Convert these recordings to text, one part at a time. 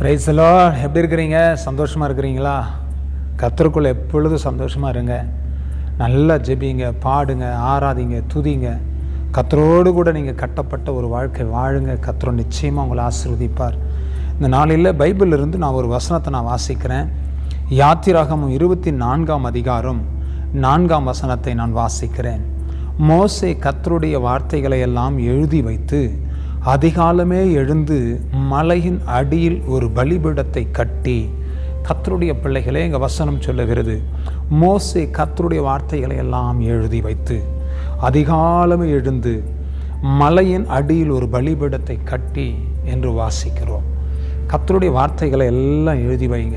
பிரைஸ்லோ எப்படி இருக்கிறீங்க? சந்தோஷமாக இருக்கிறீங்களா? கத்தருக்குள்ளே எப்பொழுதும் சந்தோஷமாக இருங்க. நல்லா ஜெபிங்க பாடுங்க ஆராதிங்க துதிங்க. கத்தரோடு கூட நீங்கள் கட்டப்பட்ட ஒரு வாழ்க்கை வாழுங்க. கத்தரோ நிச்சயமாக உங்களை ஆசீர்வதிப்பார். இந்த நாளில் பைபிளிலிருந்து நான் ஒரு வசனத்தை நான் வாசிக்கிறேன். யாத்திராகமும் இருபத்தி நான்காம் அதிகாரம் நான்காம் வசனத்தை நான் வாசிக்கிறேன். மோசை கத்தருடைய வார்த்தைகளை எல்லாம் எழுதி வைத்து அதிகாலமே எழுந்து மலையின் அடியில் ஒரு பலிபீடத்தை கட்டி கத்தருடைய பிள்ளைகளே எங்கள் வசனம் சொல்லுகிறது. மோசே கத்தருடைய வார்த்தைகளை எல்லாம் எழுதி வைத்து அதிகாலமே எழுந்து மலையின் அடியில் ஒரு பலிபீடத்தை கட்டி என்று வாசிக்கிறோம். கத்தருடைய வார்த்தைகளை எல்லாம் எழுதி வைங்க.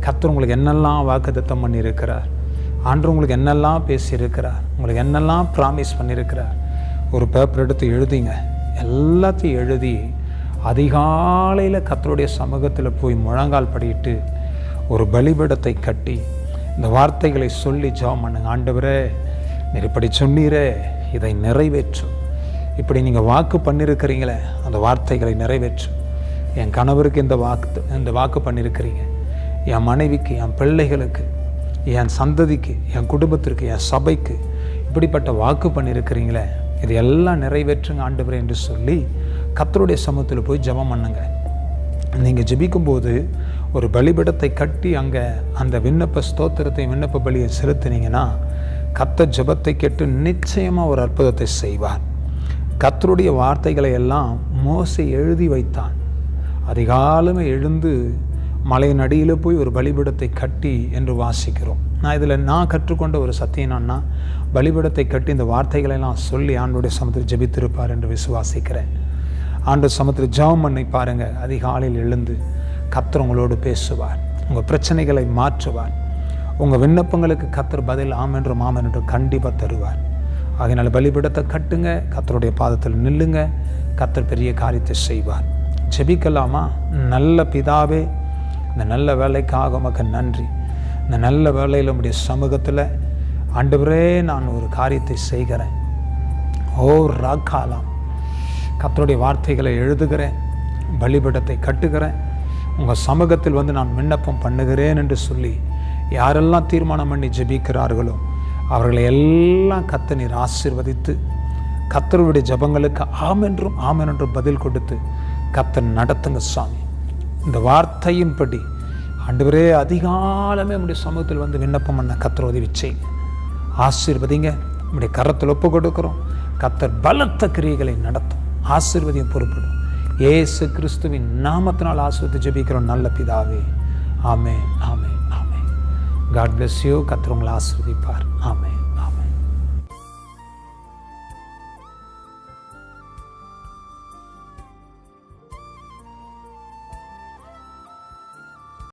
கத்தர் உங்களுக்கு என்னெல்லாம் வாக்குத்தத்தம் பண்ணியிருக்கிறார்? ஆண்டு உங்களுக்கு என்னெல்லாம் பேசியிருக்கிறார்? உங்களுக்கு என்னெல்லாம் ப்ராமிஸ் பண்ணியிருக்கிறார்? ஒரு பேப்பர் எடுத்து எழுதிங்க. எல்லாத்தையும் எழுதி அதிகாலையில் கத்தருடைய சமூகத்தில் போய் முழங்கால் படிட்டு ஒரு பலிபீடத்தை கட்டி இந்த வார்த்தைகளை சொல்லி ஜெபம் பண்ணுங்க. ஆண்டவரே நீர் இப்படி சொன்னீரே இதை நிறைவேற்றும் இப்படி நீங்கள் வாக்கு பண்ணியிருக்கிறீங்களே அந்த வார்த்தைகளை நிறைவேற்றும் என் கணவருக்கு இந்த வாக்கு இந்த வாக்கு பண்ணியிருக்கிறீங்க என் மனைவிக்கு என் பிள்ளைகளுக்கு என் சந்ததிக்கு என் குடும்பத்திற்கு என் சபைக்கு இப்படிப்பட்ட வாக்கு பண்ணியிருக்கிறீங்களே இது எல்லாம் நிறைவேற்றுங்க ஆண்டவர் என்று சொல்லி கத்தருடைய சமூகத்தில் போய் ஜெபம் பண்ணுங்க. நீங்கள் ஜெபிக்கும்போது ஒரு பலிபிடத்தை கட்டி அங்கே அந்த விண்ணப்ப ஸ்தோத்திரத்தை விண்ணப்ப பலியை செலுத்தினீங்கன்னா கத்த ஜெபத்தை கேட்டு நிச்சயமாக ஒரு அற்புதத்தை செய்வார். கத்தருடைய வார்த்தைகளை எல்லாம் மோசை எழுதி வைத்தான். அதிகாலமே எழுந்து மலையின் அடியில் போய் ஒரு பலிபீடத்தை கட்டி என்று வாசிக்கிறோம். நான் இதில் நான் கற்றுக்கொண்ட ஒரு சத்தியம் என்னன்னா பலிபீடத்தை கட்டி இந்த வார்த்தைகளை எல்லாம் சொல்லி ஆண்டுடைய சமத்தில் ஜெபித்திருப்பார் என்று விசுவாசிக்கிறேன். ஆண்டு சமத்தில் ஜெபம் பண்ணி பாருங்கள் அதிகாலையில் எழுந்து கத்தர் உங்களோடு பேசுவார் உங்கள் பிரச்சனைகளை மாற்றுவார் உங்கள் விண்ணப்பங்களுக்கு கத்தர் பதில் ஆம் என்று மாமன் என்று கண்டிப்பாக தருவார். ஆகையினால் பலிபீடத்தை கட்டுங்க கத்தருடைய பாதத்தில் நில்லுங்க கத்தர் பெரிய காரியத்தை செய்வார். ஜெபிக்கலாமா? நல்ல பிதாவே இந்த நல்ல வேலைக்காக உமக்கு நன்றி. இந்த நல்ல வேலையில் உடைய சமூகத்தில் ஆண்டவரே நான் ஒரு காரியத்தை செய்கிறேன். ஓ ராக்காலாம் கத்தருடைய வார்த்தைகளை எழுதுகிறேன் பலிபடத்தை கட்டுகிறேன். உங்கள் சமூகத்தில் வந்து நான் விண்ணப்பம் பண்ணுகிறேன் என்று சொல்லி யாரெல்லாம் தீர்மானம் பண்ணி ஜெபிக்கிறார்களோ அவர்களை எல்லாம் கத்த நீர் ஆசிர்வதித்து கத்தருடைய ஜபங்களுக்கு ஆமென்றும் ஆமென்றும் என்றும் பதில் கொடுத்து கத்தன் நடத்துங்க சாமி. இந்த வார்த்தையின்படி ஆண்டவரே அதிகாலமே நம்முடைய சமூகத்தில் வந்து விண்ணப்பம் பண்ண கத்தர் உதவி செய்யுங்க. ஆசீர்வதிங்க. நம்முடைய கரத்தில் ஒப்பு கொடுக்குறோம். கத்தர் பலத்த கிரியைகளை நடத்தும். ஆசீர்வதியும் பொறுப்படும். ஏசு கிறிஸ்துவின் நாமத்தினால் ஆசிரியத்தை ஜெபிக்கிறோம். நல்ல பிதாவே. ஆமே ஆமே ஆமே காட் பிளஸ் யூ கத்தர் உங்களை ஆமே